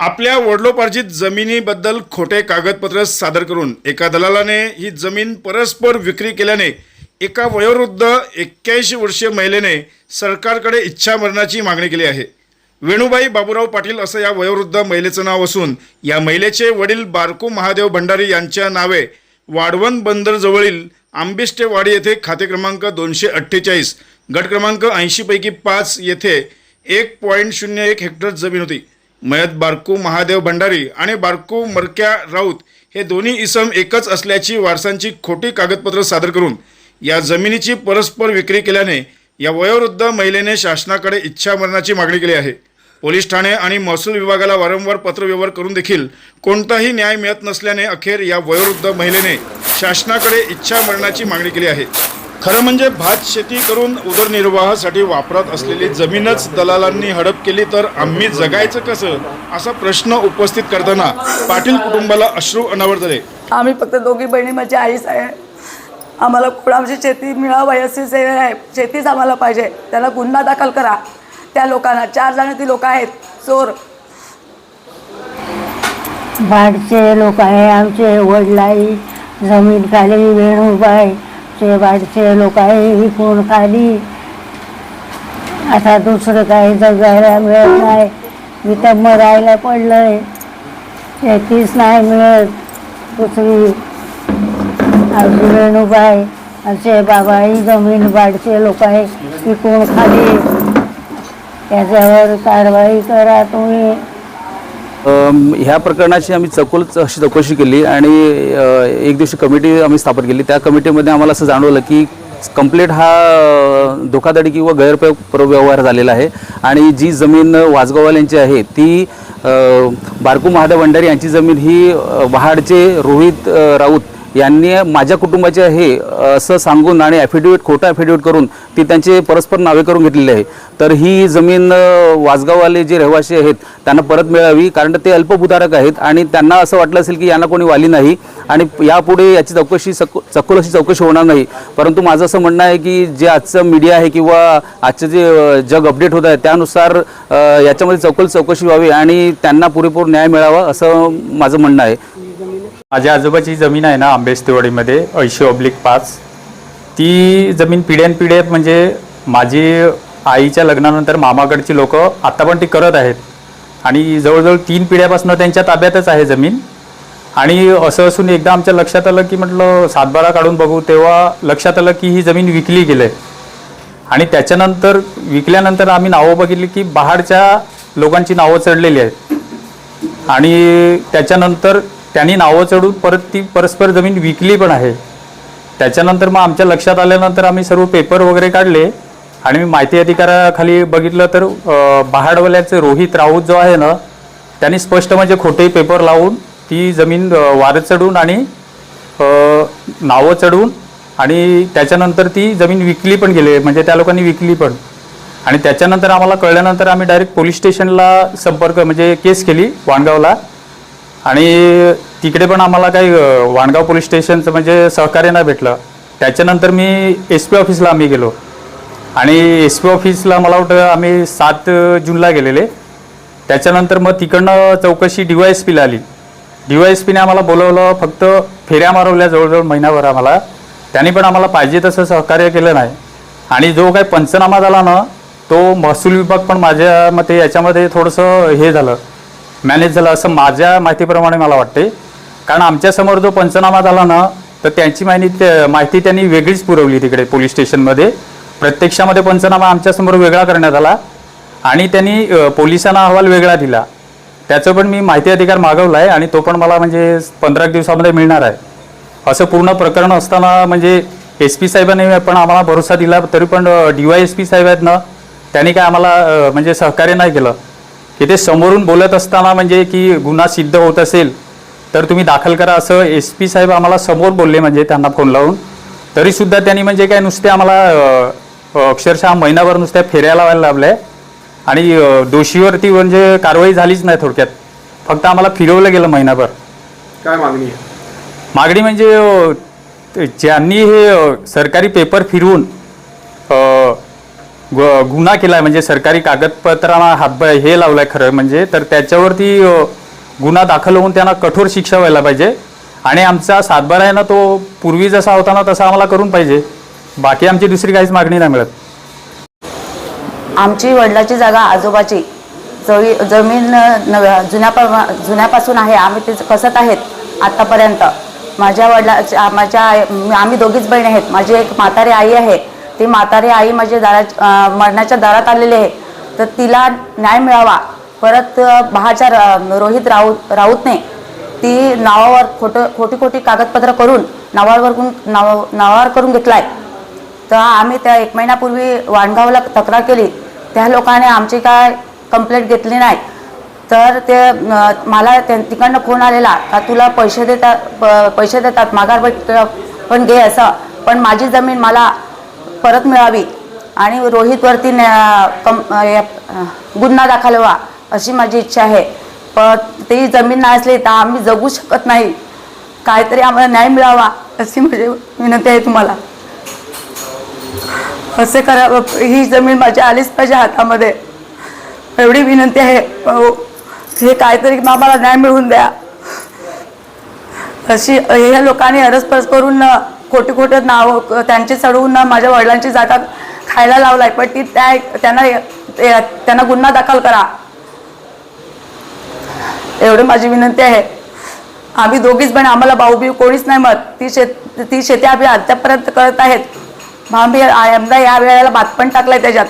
आपल्या वडलोपार्जित जमिनीबद्दल खोटे कागदपत्र सादर करून एका दलालाने ही जमीन परस्पर विक्री केल्याने एका वयोवृद्ध एक्क्याऐंशी वर्षीय महिलेने सरकारकडे इच्छा मरणाची मागणी केली आहे. वेणुबाई बाबूराव पाटील असं या वयोवृद्ध महिलेचं नाव असून या महिलेचे वडील बारकू महादेव भंडारी यांच्या नावे वाढवण बंदरजवळील आंबिष्टेवाडी येथे खाते क्रमांक दोनशे अठ्ठेचाळीस गट क्रमांक ऐंशीपैकी पाच येथे एक पॉईंट शून्य एक हेक्टर जमीन होती. मयत बारकू महादेव भंडारी आणि बारकू मरक्या राऊत हे दोन्ही इसम एकच असल्याची वारसांची खोटी कागदपत्र सादर करून या जमिनीची परस्पर विक्री केल्याने या वयोवृद्ध महिलेने शासनाकडे इच्छा मरणाची मागणी केली आहे. पोलीस ठाणे आणि महसूल विभागाला वारंवार पत्रव्यवहार करून देखील कोणताही न्याय मिळत नसल्याने अखेर या वयोवृद्ध महिलेने शासनाकडे इच्छा मरणाची मागणी केली आहे. खरं म्हणजे भात शेती करून उदरनिर्वाहासाठी वापरत असलेली जमीनच दलालांनी हडप केली तर आम्ही जगायचं कसं? असा प्रश्न उपस्थित करताना पाटील कुटुंबाला अश्रू अनावर झाले आम्ही फक्त दोघी बहिणी माझी आईच आहे. आम्हाला आमची शेती मिळावी अशी सेवा आहे शेतीच आम्हाला पाहिजे. त्याला गुन्हा दाखल करा. त्या लोकांना चार जण ती लोक आहेत. चोर. बाडचे लोक आहे आमचे वडलाई जमीन खाली वेणूबाई. ते बाहेरचे लोक आहे विकून खाली? आता दुसरं काही जगायला मिळत नाही. मी तर मरायला पडलंय. शेतीच नाही मिळत. दुसरी आमची वेणूबाई आमचे बाबा ही जमीन बाडचे लोक आहे विकून खाली? त्याच्यावर कारवाई करा तुम्ही. ह्या प्रकरणाची आम्ही सखोल अशी चौकशी केली आणि एक दिवशी कमिटी आम्ही स्थापन केली. त्या कमिटीमध्ये आम्हाला असं जाणवलं की कंप्लीट हा धोकाधडी किंवा गैरव्यवहार झालेला आहे. आणि जी जमीन वाजगाववाल्यांची आहे ती बारकू महादेव भंडारी यांची जमीन ही वहाडचे रोहित राऊत यांनी माझ्या कुटुंबाचे आहे असं सांगून आणि ॲफिडेविट खोटं ॲफिडेविट करून ती त्यांचे परस्पर नावे करून घेतलेली आहे. तर ही जमीन वाजगाववाले वासगाववाले जे रहिवासी आहेत त्यांना परत मिळावी कारण ते अल्पभूधारक आहेत आणि त्यांना असं वाटलं असेल की यांना कोणी वाली नाही आणि यापुढे याची चौकशी सक सखोल अशी चौकशी होणार नाही. परंतु माझं असं म्हणणं आहे की जे आजचं मीडिया आहे किंवा आजचं जे जग अपडेट होत आहे त्यानुसार याच्यामध्ये चौकल चौकशी व्हावी आणि त्यांना पुरेपूर न्याय मिळावा असं माझं म्हणणं आहे. माझ्या आजोबाची जमीन आहे ना आंबेस्तेवाडीमध्ये ऐंशी ऑब्लिक पाच. ती जमीन पिढ्यानपिढ्या म्हणजे माझी आईच्या लग्नानंतर मामाकडची लोक आत्ता पण ती करत आहेत. आणि जवळजवळ तीन पिढ्यापासून त्यांच्या ताब्यातच आहे जमीन. आणि असं असून एकदा आमच्या लक्षात आलं की म्हटलं सातबारा काढून बघू तेव्हा लक्षात आलं की ही जमीन विकली गेले. आहे आणि त्याच्यानंतर विकल्यानंतर आम्ही नावं बघितली की बाहेरच्या लोकांची नावं चढलेली आहेत. आणि त्याच्यानंतर त्यांनी नावं चढून परत ती परस्पर जमीन विकली पण आहे. त्याच्यानंतर मग आमच्या लक्षात आल्यानंतर आम्ही सर्व पेपर वगैरे काढले आणि मी माहिती अधिकाराखाली बघितलं तर बहाडवल्याचे रोहित राऊत जो आहे ना त्यांनी स्पष्ट म्हणजे खोटे पेपर लावून ती जमीन वारं चढून आणि नावं चढवून आणि त्याच्यानंतर ती जमीन विकली पण गेली म्हणजे त्या लोकांनी विकली पण. आणि त्याच्यानंतर आम्हाला कळल्यानंतर आम्ही डायरेक्ट पोलीस स्टेशनला संपर्क म्हणजे केस केली वाणगावला. आणि तिकडे पण आम्हाला काही वाणगाव पोलीस स्टेशनचं म्हणजे सहकार्य नाही भेटलं. त्याच्यानंतर मी एस पी ऑफिसला आम्ही गेलो. आणि एस पी ऑफिसला मला वाटतं आम्ही सात जूनला गेलेले. त्याच्यानंतर मग तिकडनं चौकशी डी वाय एस पीला आली. डी वाय एस पीने आम्हाला बोलवलं फक्त फेऱ्या मारवल्या जवळजवळ महिनाभर आम्हाला. त्यांनी पण आम्हाला पाहिजे तसं सहकार्य केलं नाही. आणि जो काही पंचनामा झाला ना तो महसूल विभाग पण माझ्या मते याच्यामध्ये थोडंसं हे झालं. मॅनेज झालं असं माझ्या माहितीप्रमाणे मला वाटते कारण आमच्यासमोर जो पंचनामा झाला ना तर त्यांची माहिती माहिती त्यांनी वेगळीच पुरवली तिकडे पोलीस स्टेशनमध्ये. प्रत्यक्षामध्ये पंचनामा आमच्यासमोर वेगळा करण्यात आला आणि त्यांनी पोलिसांना अहवाल वेगळा दिला. त्याचं पण मी माहिती अधिकार मागवला आहे आणि तो पण मला म्हणजे पंधरा दिवसामध्ये मिळणार आहे. असं पूर्ण प्रकरण असताना म्हणजे एस पी साहेबांनी पण आम्हाला भरोसा दिला तरी पण डी वाय एस पी साहेब आहेत ना त्यांनी काय आम्हाला म्हणजे सहकार्य नाही केलं. की ते समोरून बोलत असताना म्हणजे की गुन्हा सिद्ध होत असेल तर तुम्ही दाखल करा असं एस पी साहेब आम्हाला समोर बोलले म्हणजे त्यांना फोन लावून. तरीसुद्धा त्यांनी म्हणजे काय नुसते आम्हाला अक्षरशः महिनाभर नुसत्या फेऱ्या लावायला लावल्या. आणि दोषीवरती म्हणजे कारवाई झालीच नाही थोडक्यात. फक्त आम्हाला फिरवलं गेलं महिनाभर. काय मागणी आहे? मागणी म्हणजे ज्यांनी हे सरकारी पेपर फिरवून गुन्हा केलाय म्हणजे सरकारी कागदपत्रांना हात हे लावलाय खरं म्हणजे तर त्याच्यावरती गुन्हा दाखल होऊन त्यांना कठोर शिक्षा व्हायला पाहिजे. आणि आमचा सातबारा आहे ना तो पूर्वी जसा होता ना तसा आम्हाला करून पाहिजे. बाकी आमची दुसरी काहीच मागणी नाही मिळत. आमची वडिलाची जागा आजोबाची. जवी जमीन नव्या जुन्या जुन्यापासून आहे. आम्ही ते कसत आहेत आत्तापर्यंत माझ्या वडिलाच्या माझ्या आई- आम्ही दोघीच बहीण आहेत. माझी एक म्हातारी आई आहे. ती म्हातारी आई माझ्या दारा मरणाच्या दारात आलेली आहे. तर तिला न्याय मिळावा. परत बहाच्या रोहित राऊत राऊतने ती नावावर खोटं खोटी खोटी कागदपत्र करून नावावर नाव नावावर करून घेतलाय. तर आम्ही त्या एक महिन्यापूर्वी वाणगावला तक्रार केली. त्या लोकांनी आमची काय कंप्लेंट घेतली नाही. तर ते मला त्यां तिकडनं फोन आलेला का तुला पैसे देतात प- पैसे देतात माघार पण घे असं. पण माझी जमीन मला परत मिळावी. आणि रोहितवरती न्या- कम गुन्हा दाखल व्हा अशी माझी इच्छा आहे. पण ती जमीन नाही असली तर आम्ही जगू शकत नाही. काहीतरी आम्हाला न्याय मिळावा अशी माझी विनंती आहे तुम्हाला. असे करा ही जमीन माझ्या आलीच पाहिजे हातामध्ये. एवढी विनंती आहे हे काहीतरी आम्हाला न्याय मिळवून द्या. अशी ह्या लोकांनी अरसपरस करून खोटी खोटं नाव त्यांची चढवून माझ्या वडिलांची जागा खायला लावलाय पण ती त्या त्यांना त्यांना गुन्हा दाखल करा. एवढी माझी विनंती आहे. आम्ही दोघीच पण आम्हाला भाऊ बी कोणीच नाही मत ती शेत ती शेती आम्ही अद्यापर्यंत करत आहेत. आम्ही यंदा या वेळेला भात पण टाकलाय त्याच्यात.